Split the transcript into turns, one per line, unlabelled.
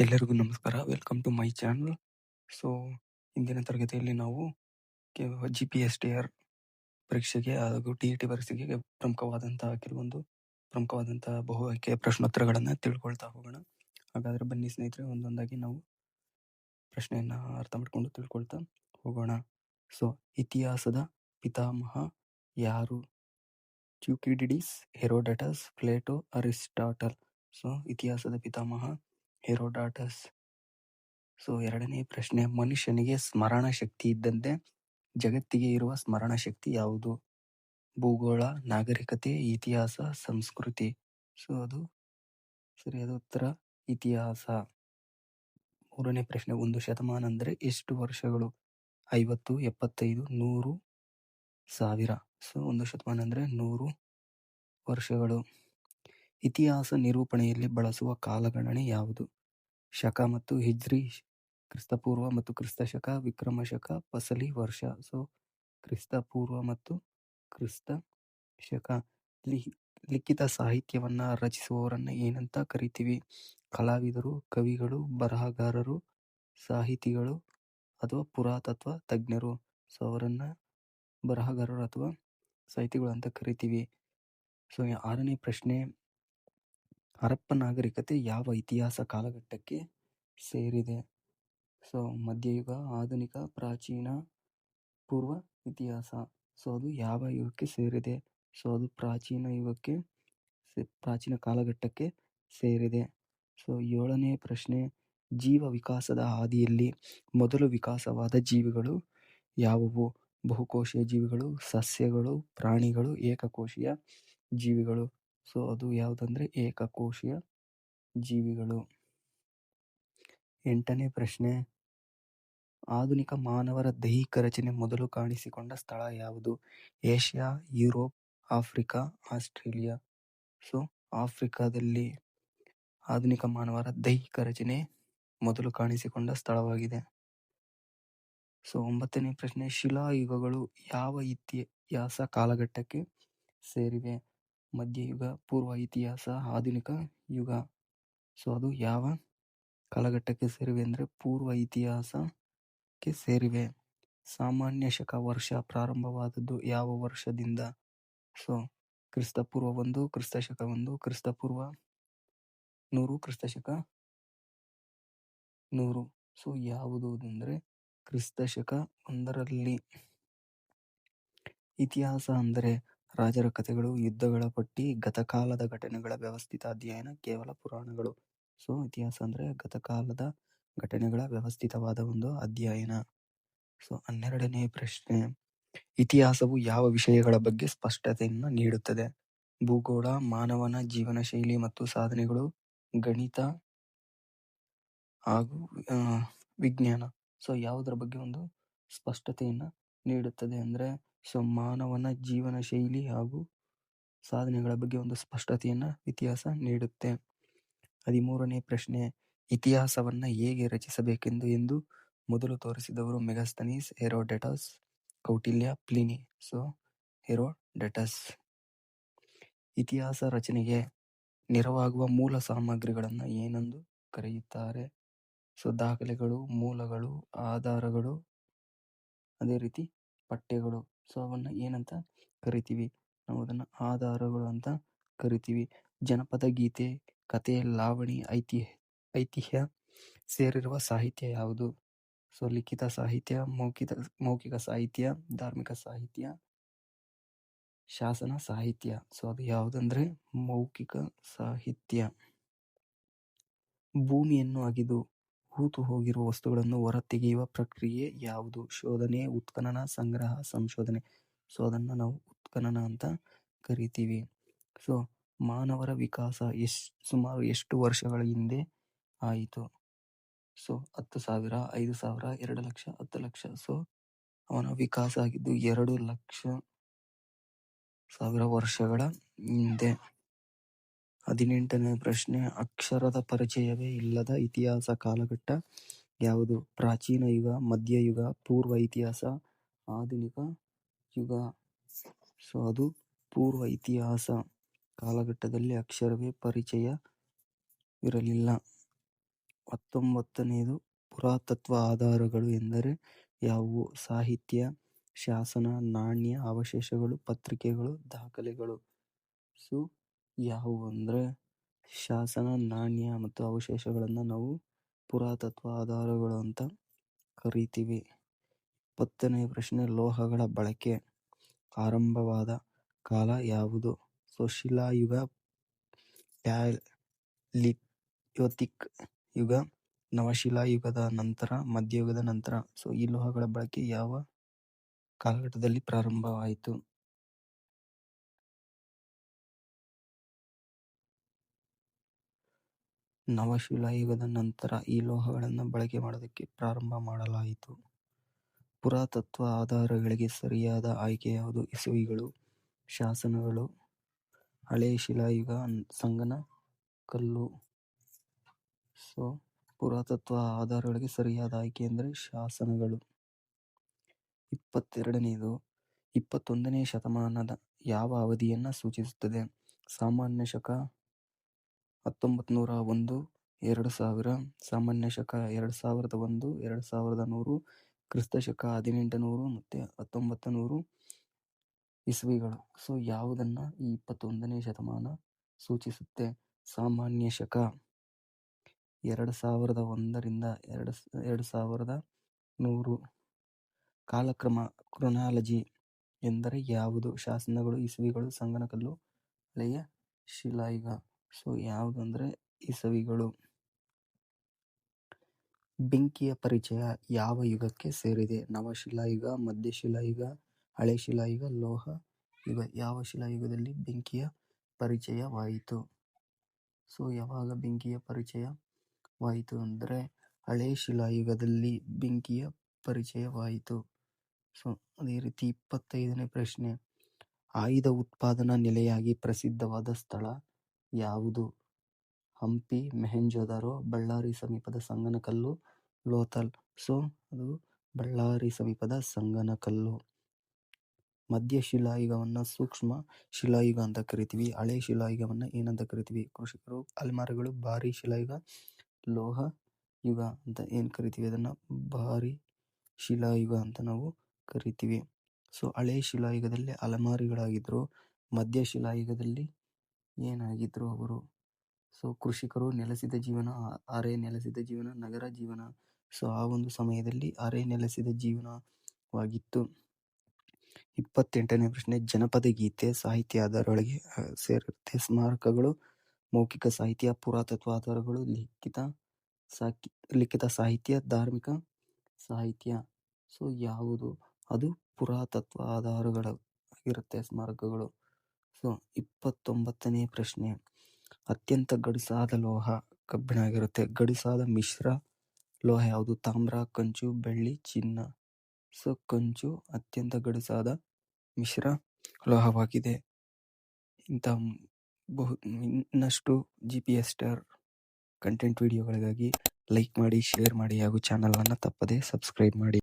ಎಲ್ಲರಿಗೂ ನಮಸ್ಕಾರ. Welcome to my channel so ಇಂದಿನ ತರಗತಿಯಲ್ಲಿ ನಾವು G P S T R ಪರೀಕ್ಷೆಗೆ ಹಾಗೂ ಟಿ ಇ ಟಿ ಪರೀಕ್ಷೆಗೆ ಪ್ರಮುಖವಾದಂತಹ ಕೆಲವೊಂದು ಪ್ರಮುಖವಾದಂತಹ ಬಹು ಆಯ್ಕೆಯ ಪ್ರಶ್ನೋತ್ತರಗಳನ್ನು ತಿಳ್ಕೊಳ್ತಾ ಹೋಗೋಣ. ಹಾಗಾದ್ರೆ ಬನ್ನಿ ಸ್ನೇಹಿತರೆ, ಒಂದೊಂದಾಗಿ ನಾವು ಪ್ರಶ್ನೆಯನ್ನ ಅರ್ಥ ಮಾಡ್ಕೊಂಡು ತಿಳ್ಕೊಳ್ತಾ ಹೋಗೋಣ. ಸೊ ಇತಿಹಾಸದ ಪಿತಾಮಹ ಯಾರು? Thucydides Herodotus Plato Aristotle so ಇತಿಹಾಸದ ಪಿತಾಮಹ ಹೆರೋಡಾಟಸ್. ಸೊ, ಎರಡನೇ ಪ್ರಶ್ನೆ, ಮನುಷ್ಯನಿಗೆ ಸ್ಮರಣ ಶಕ್ತಿ ಇದ್ದಂತೆ ಜಗತ್ತಿಗೆ ಇರುವ ಸ್ಮರಣ ಶಕ್ತಿ ಯಾವುದು? ಭೂಗೋಳ, ನಾಗರಿಕತೆ, ಇತಿಹಾಸ, ಸಂಸ್ಕೃತಿ. ಸೊ, ಅದು ಸರಿಯಾದ ಉತ್ತರ, ಇತಿಹಾಸ. ಮೂರನೇ ಪ್ರಶ್ನೆ, ಒಂದು ಶತಮಾನ ಅಂದರೆ ಎಷ್ಟು ವರ್ಷಗಳು? ಐವತ್ತು, ಎಪ್ಪತ್ತೈದು, ನೂರು, ಸಾವಿರ. ಸೊ, ಒಂದು ಶತಮಾನ ಅಂದರೆ ನೂರು ವರ್ಷಗಳು. ಇತಿಹಾಸ ನಿರೂಪಣೆಯಲ್ಲಿ ಬಳಸುವ ಕಾಲಗಣನೆ ಯಾವುದು? ಶಕ ಮತ್ತು ಹಿಜ್ರಿ, ಕ್ರಿಸ್ತಪೂರ್ವ ಮತ್ತು ಕ್ರಿಸ್ತ ಶಕ ವಿಕ್ರಮ ಶಕ ಫಸಲಿ, ವರ್ಷ. ಸೊ ಕ್ರಿಸ್ತ ಪೂರ್ವ ಮತ್ತು ಕ್ರಿಸ್ತ ಶಕ ಲಿ- ಲಿಖಿತ ಸಾಹಿತ್ಯವನ್ನ ರಚಿಸುವವರನ್ನ ಏನಂತ ಕರಿತೀವಿ? ಕಲಾವಿದರು, ಕವಿಗಳು, ಬರಹಗಾರರು, ಸಾಹಿತಿಗಳು ಅಥವಾ ಪುರಾತತ್ವ ತಜ್ಞರು. ಸೊ, ಅವರನ್ನು ಬರಹಗಾರರು ಅಥವಾ ಸಾಹಿತಿಗಳು ಅಂತ ಕರಿತೀವಿ. ಸೊ ಆರನೇ ಪ್ರಶ್ನೆ ಹರಪ್ಪ ನಾಗರಿಕತೆ ಯಾವ ಇತಿಹಾಸ ಕಾಲಘಟ್ಟಕ್ಕೆ ಸೇರಿದೆ? ಸೊ, ಮಧ್ಯಯುಗ, ಆಧುನಿಕ, ಪ್ರಾಚೀನ, ಪೂರ್ವ ಇತಿಹಾಸ. ಸೊ, ಅದು ಯಾವ ಯುಗಕ್ಕೆ ಸೇರಿದೆ? ಸೊ, ಅದು ಪ್ರಾಚೀನ ಯುಗಕ್ಕೆ ಪ್ರಾಚೀನ ಕಾಲಘಟ್ಟಕ್ಕೆ ಸೇರಿದೆ. ಸೊ, ಏಳನೇ ಪ್ರಶ್ನೆ, ಜೀವ ವಿಕಾಸದ ಹಾದಿಯಲ್ಲಿ ಮೊದಲು ವಿಕಾಸವಾದ ಜೀವಿಗಳು ಯಾವುವು? ಬಹುಕೋಶೀಯ ಜೀವಿಗಳು, ಸಸ್ಯಗಳು, ಪ್ರಾಣಿಗಳು, ಏಕಕೋಶೀಯ ಜೀವಿಗಳು. ಸೊ, ಅದು ಯಾವುದಂದ್ರೆ ಏಕಕೋಶೀಯ ಜೀವಿಗಳು. ಎಂಟನೇ ಪ್ರಶ್ನೆ. ಆಧುನಿಕ ಮಾನವರ ದೈಹಿಕ ರಚನೆ ಮೊದಲು ಕಾಣಿಸಿಕೊಂಡ ಸ್ಥಳ ಯಾವುದು? Asia, Europe, Africa, Australia. So, ಆಫ್ರಿಕಾದಲ್ಲಿ ಆಧುನಿಕ ಮಾನವರ ದೈಹಿಕ ರಚನೆ ಮೊದಲು ಕಾಣಿಸಿಕೊಂಡ ಸ್ಥಳವಾಗಿದೆ. ಸೊ, ಒಂಬತ್ತನೇ ಪ್ರಶ್ನೆ. ಶಿಲಾಯುಗಗಳು ಯಾವ ಇತಿಹಾಸ ಕಾಲಘಟ್ಟಕ್ಕೆ ಸೇರಿವೆ? ಮಧ್ಯಯುಗ, ಪೂರ್ವ ಇತಿಹಾಸ, ಆಧುನಿಕ ಯುಗ. ಸೊ, ಅದು ಯಾವ ಕಾಲಘಟ್ಟಕ್ಕೆ ಸೇರಿವೆ ಅಂದರೆ ಪೂರ್ವ ಇತಿಹಾಸಕ್ಕೆ ಸೇರಿವೆ. ಸಾಮಾನ್ಯ ಶಕ ವರ್ಷ ಪ್ರಾರಂಭವಾದದ್ದು ಯಾವ ವರ್ಷದಿಂದ? ಸೊ ಕ್ರಿಸ್ತಪೂರ್ವ ಒಂದು ಕ್ರಿಸ್ತಶಕ ಒಂದು ಕ್ರಿಸ್ತಪೂರ್ವ ನೂರು, ಕ್ರಿಸ್ತಶಕ ನೂರು. ಸೊ, ಯಾವುದು ಅಂದರೆ ಕ್ರಿಸ್ತಶಕ ಒಂದರಲ್ಲಿ. ಇತಿಹಾಸ ಅಂದರೆ ರಾಜರ ಕಥೆಗಳು, ಯುದ್ಧಗಳ ಪಟ್ಟಿ, ಗತಕಾಲದ ಘಟನೆಗಳ ವ್ಯವಸ್ಥಿತ ಅಧ್ಯಯನ, ಕೇವಲ ಪುರಾಣಗಳು. ಸೊ, ಇತಿಹಾಸ ಅಂದ್ರೆ ಗತಕಾಲದ ಘಟನೆಗಳ ವ್ಯವಸ್ಥಿತವಾದ ಒಂದು ಅಧ್ಯಯನ. ಸೊ, ಹನ್ನೆರಡನೇ ಪ್ರಶ್ನೆ. ಇತಿಹಾಸವು ಯಾವ ವಿಷಯಗಳ ಬಗ್ಗೆ ಸ್ಪಷ್ಟತೆಯನ್ನು ನೀಡುತ್ತದೆ? ಭೂಗೋಳ, ಮಾನವನ ಜೀವನ ಶೈಲಿ ಮತ್ತು ಸಾಧನೆಗಳು, ಗಣಿತ ಹಾಗೂ ವಿಜ್ಞಾನ. ಸೊ, ಯಾವುದರ ಬಗ್ಗೆ ಒಂದು ಸ್ಪಷ್ಟತೆಯನ್ನ ನೀಡುತ್ತದೆ ಅಂದ್ರೆ ಸೊ ಮಾನವನ ಜೀವನ ಶೈಲಿ ಹಾಗೂ ಸಾಧನೆಗಳ ಬಗ್ಗೆ ಒಂದು ಸ್ಪಷ್ಟತೆಯನ್ನ ಇತಿಹಾಸ ನೀಡುತ್ತೆ. ಹದಿಮೂರನೇ ಪ್ರಶ್ನೆ, ಇತಿಹಾಸವನ್ನ ಹೇಗೆ ರಚಿಸಬೇಕೆಂದು ಎಂದು ಮೊದಲು ತೋರಿಸಿದವರು Megasthenes, Herodotus, Kautilya, Pliny, so, Herodotus. ಇತಿಹಾಸ ರಚನೆಗೆ ನೆರವಾಗುವ ಮೂಲ ಸಾಮಗ್ರಿಗಳನ್ನ ಏನೆಂದು ಕರೆಯುತ್ತಾರೆ? ಸೊ, ದಾಖಲೆಗಳು, ಮೂಲಗಳು, ಆಧಾರಗಳು, ಅದೇ ರೀತಿ ಪಠ್ಯಗಳು. ಸೊ ಅವನ್ನ ಏನಂತ ಕರಿತೀವಿ? ನಾವು ಅದನ್ನ ಆಧಾರಗಳು ಅಂತ ಕರಿತೀವಿ. ಜನಪದ, ಗೀತೆ ಕಥೆ ಲಾವಣಿ ಐತಿಹ್ಯ ಐತಿಹ್ಯ ಸೇರಿರುವ ಸಾಹಿತ್ಯ ಯಾವುದು? ಸೊ, ಲಿಖಿತ ಸಾಹಿತ್ಯ, ಮೌಖಿಕ ಮೌಖಿಕ ಸಾಹಿತ್ಯ, ಧಾರ್ಮಿಕ ಸಾಹಿತ್ಯ, ಶಾಸನ ಸಾಹಿತ್ಯ. ಸೊ, ಅದು ಯಾವುದಂದ್ರೆ ಮೌಖಿಕ ಸಾಹಿತ್ಯ. ಭೂಮಿಯನ್ನು ಅಗಿದು ಹೂತು ಹೋಗಿರುವ ವಸ್ತುಗಳನ್ನು ಹೊರತೆಗೆಯುವ ಪ್ರಕ್ರಿಯೆ ಯಾವುದು? ಶೋಧನೆ, ಉತ್ಖನನ, ಸಂಗ್ರಹ, ಸಂಶೋಧನೆ. ಸೊ ಅದನ್ನ ನಾವು ಉತ್ಖನನ ಅಂತ ಕರಿತೀವಿ. ಸೊ ಮಾನವರ ವಿಕಾಸ ಎಷ್ಟು ಸುಮಾರು ಎಷ್ಟು ವರ್ಷಗಳ ಹಿಂದೆ ಆಯಿತು? ಸೊ ಹತ್ತು ಸಾವಿರ, ಐದು ಸಾವಿರ, ಎರಡು ಲಕ್ಷ, ಹತ್ತು ಲಕ್ಷ. ಸೊ ಅವನ ವಿಕಾಸ ಆಗಿದ್ದು ಎರಡು ಲಕ್ಷ ಸಾವಿರ ವರ್ಷಗಳ ಹಿಂದೆ. ಹದಿನೆಂಟನೇ ಪ್ರಶ್ನೆ, ಅಕ್ಷರದ ಪರಿಚಯವೇ ಇಲ್ಲದ ಇತಿಹಾಸ ಕಾಲಘಟ್ಟ ಯಾವುದು? ಪ್ರಾಚೀನ ಯುಗ ಮಧ್ಯಯುಗ ಪೂರ್ವ ಇತಿಹಾಸ, ಆಧುನಿಕ ಯುಗ. ಸೊ ಅದು ಪೂರ್ವ ಇತಿಹಾಸ ಕಾಲಘಟ್ಟದಲ್ಲಿ ಅಕ್ಷರವೇ ಪರಿಚಯ ಇರಲಿಲ್ಲ. ಹತ್ತೊಂಬತ್ತನೆಯದು ಪುರಾತತ್ವ ಆಧಾರಗಳು ಎಂದರೆ ಯಾವುವು? ಸಾಹಿತ್ಯ, ಶಾಸನ, ನಾಣ್ಯ, ಅವಶೇಷಗಳು, ಪತ್ರಿಕೆಗಳು, ದಾಖಲೆಗಳು. ಸೊ ಯಾವುವು ಅಂದರೆ ಶಾಸನ, ನಾಣ್ಯ ಮತ್ತು ಅವಶೇಷಗಳನ್ನು ನಾವು ಪುರಾತತ್ವ ಆಧಾರಗಳು ಅಂತ ಕರಿತೀವಿ. ಇಪ್ಪತ್ತನೇ ಪ್ರಶ್ನೆ, ಲೋಹಗಳ ಬಳಕೆ. ಆರಂಭವಾದ ಕಾಲ ಯಾವುದು? ಸೊ ಶಿಲಾಯುಗ ಪ್ಯಾಲಿಯೋತಿಕ್ ಯುಗ, ನವಶಿಲಾಯುಗದ ನಂತರ, ಮಧ್ಯಯುಗದ ನಂತರ. ಸೊ, ಈ ಲೋಹಗಳ ಬಳಕೆ ಯಾವ ಕಾಲಘಟ್ಟದಲ್ಲಿ ಪ್ರಾರಂಭವಾಯಿತು? ನವಶಿಲಾಯುಗದ ನಂತರ ಈ ಲೋಹಗಳನ್ನು ಬಳಕೆ ಮಾಡೋದಕ್ಕೆ ಪ್ರಾರಂಭ ಮಾಡಲಾಯಿತು. ಪುರಾತತ್ವ ಆಧಾರಗಳಿಗೆ ಸರಿಯಾದ ಆಯ್ಕೆ ಯಾವುದು? ಇಸುವಿಗಳು, ಶಾಸನಗಳು, ಹಳೆ ಶಿಲಾಯುಗ ಸಂಗನ, ಕಲ್ಲು. ಸೊ, ಪುರಾತತ್ವ ಆಧಾರಗಳಿಗೆ ಸರಿಯಾದ ಆಯ್ಕೆ ಅಂದರೆ ಶಾಸನಗಳು. ಇಪ್ಪತ್ತೆರಡನೆಯದು ಇಪ್ಪತ್ತೊಂದನೇ ಶತಮಾನದ ಯಾವ ಅವಧಿಯನ್ನು ಸೂಚಿಸುತ್ತದೆ? ಸಾಮಾನ್ಯ ಶಕ ಹತ್ತೊಂಬತ್ತು ನೂರ ಒಂದು ಎರಡು ಸಾವಿರ ಸಾಮಾನ್ಯ ಶಕ ಎರಡು ಸಾವಿರದ ಒಂದು ಎರಡು ಸಾವಿರದ ನೂರು, ಕ್ರಿಸ್ತ ಶಕ ಹದಿನೆಂಟು ನೂರು ಮತ್ತು ಹತ್ತೊಂಬತ್ತು ನೂರು ಇಸ್ವಿಗಳು. ಸೊ, ಯಾವುದನ್ನು ಈ ಇಪ್ಪತ್ತೊಂದನೇ ಶತಮಾನ ಸೂಚಿಸುತ್ತೆ? ಸಾಮಾನ್ಯ ಶಕ ಎರಡು ಸಾವಿರದ ಒಂದರಿಂದ ಎರಡು ಎರಡು ಸಾವಿರದ ನೂರು. ಕಾಲಕ್ರಮ, ಕ್ರೊನಾಲಜಿ ಎಂದರೆ ಯಾವುದು? ಶಾಸನಗಳು, ಇಸವಿಗಳು, ಸಂಗನಕಲ್ಲು ಹಳೆಯ ಶಿಲಾಯುಗ. ಸೊ, ಯಾವುದಂದ್ರೆ ಇಸವಿಗಳು ಬೆಂಕಿಯ ಪರಿಚಯ ಯಾವ ಯುಗಕ್ಕೆ ಸೇರಿದೆ? ನವಶಿಲಾಯುಗ, ಮಧ್ಯಶಿಲಾಯುಗ ಹಳೆ ಶಿಲಾಯುಗ ಲೋಹ ಯುಗ, ಯಾವ ಶಿಲಾಯುಗದಲ್ಲಿ ಬೆಂಕಿಯ ಪರಿಚಯವಾಯಿತು? ಸೊ, ಯಾವಾಗ ಬೆಂಕಿಯ ಪರಿಚಯವಾಯಿತು ಅಂದರೆ ಹಳೆ ಶಿಲಾಯುಗದಲ್ಲಿ ಬೆಂಕಿಯ ಪರಿಚಯವಾಯಿತು. ಸೊ, ಅದೇ ರೀತಿ ಇಪ್ಪತ್ತೈದನೇ ಪ್ರಶ್ನೆ. ಆಯುಧ ಉತ್ಪಾದನಾ ನೆಲೆಯಾಗಿ ಪ್ರಸಿದ್ಧವಾದ ಸ್ಥಳ ಯಾವುದು? ಹಂಪಿ, ಮೆಹೆಂಜೋದಾರೋ, ಬಳ್ಳಾರಿ ಸಮೀಪದ ಸಂಗನಕಲ್ಲು ಲೋಥಲ್ ಸೊ, ಅದು ಬಳ್ಳಾರಿ ಸಮೀಪದ ಸಂಗನಕಲ್ಲು. ಮಧ್ಯ ಶಿಲಾಯುಗವನ್ನು ಸೂಕ್ಷ್ಮ ಶಿಲಾಯುಗ ಅಂತ ಕರಿತೀವಿ. ಹಳೆ ಶಿಲಾಯುಗವನ್ನು ಏನಂತ ಕರಿತೀವಿ? ಕೃಷಿಕರು, ಅಲೆಮಾರಿಗಳು, ಭಾರಿ ಶಿಲಾಯುಗ ಲೋಹ ಯುಗ ಅಂತ ಏನು ಕರಿತೀವಿ? ಅದನ್ನು ಭಾರಿ ಶಿಲಾಯುಗ ಅಂತ ನಾವು ಕರಿತೀವಿ. ಸೊ, ಹಳೆ ಶಿಲಾಯುಗದಲ್ಲಿ ಅಲೆಮಾರಿಗಳಾಗಿದ್ದರು ಮಧ್ಯ ಶಿಲಾಯುಗದಲ್ಲಿ ಏನಾಗಿದ್ದರು ಅವರು. ಸೊ, ಕೃಷಿಕರು ನೆಲೆಸಿದ ಜೀವನ ಅರೆ ನೆಲೆಸಿದ ಜೀವನ, ನಗರ ಜೀವನ. ಸೊ, ಆ ಒಂದು ಸಮಯದಲ್ಲಿ ಅರೆ ನೆಲೆಸಿದ ಜೀವನವಾಗಿತ್ತು. ಇಪ್ಪತ್ತೆಂಟನೇ ಪ್ರಶ್ನೆ, ಜನಪದ ಗೀತೆ ಸಾಹಿತ್ಯ ಆಧಾರಗಳಿಗೆ ಸೇರಿರುತ್ತೆ. ಸ್ಮಾರಕಗಳು, ಮೌಖಿಕ ಸಾಹಿತ್ಯ ಪುರಾತತ್ವ ಆಧಾರಗಳು ಲಿಖಿತ ಸಾಕಿ, ಲಿಖಿತ ಸಾಹಿತ್ಯ, ಧಾರ್ಮಿಕ ಸಾಹಿತ್ಯ. ಸೊ, ಯಾವುದು? ಅದು ಪುರಾತತ್ವ ಆಧಾರಗಳು ಆಗಿರುತ್ತೆ ಸ್ಮಾರಕಗಳು. ಸೊ, ಇಪ್ಪತ್ತೊಂಬತ್ತನೇ ಪ್ರಶ್ನೆ. ಅತ್ಯಂತ ಗಡುಸಾದ ಲೋಹ ಕಬ್ಬಿಣ ಆಗಿರುತ್ತೆ ಗಡುಸಾದ ಮಿಶ್ರ ಲೋಹ ಯಾವುದು? ತಾಮ್ರ, ಕಂಚು, ಬೆಳ್ಳಿ, ಚಿನ್ನ. ಸೊ, ಕಂಚು ಅತ್ಯಂತ ಗಡುಸಾದ ಮಿಶ್ರ ಲೋಹವಾಗಿದೆ. ಇಂಥ ಬಹು, ಇನ್ನಷ್ಟು G P S star content ವಿಡಿಯೋಗಳಿಗಾಗಿ ಲೈಕ್ ಮಾಡಿ ಶೇರ್ ಮಾಡಿ ಹಾಗೂ ಚಾನಲನ್ನು ತಪ್ಪದೇ ಸಬ್ಸ್ಕ್ರೈಬ್ ಮಾಡಿ.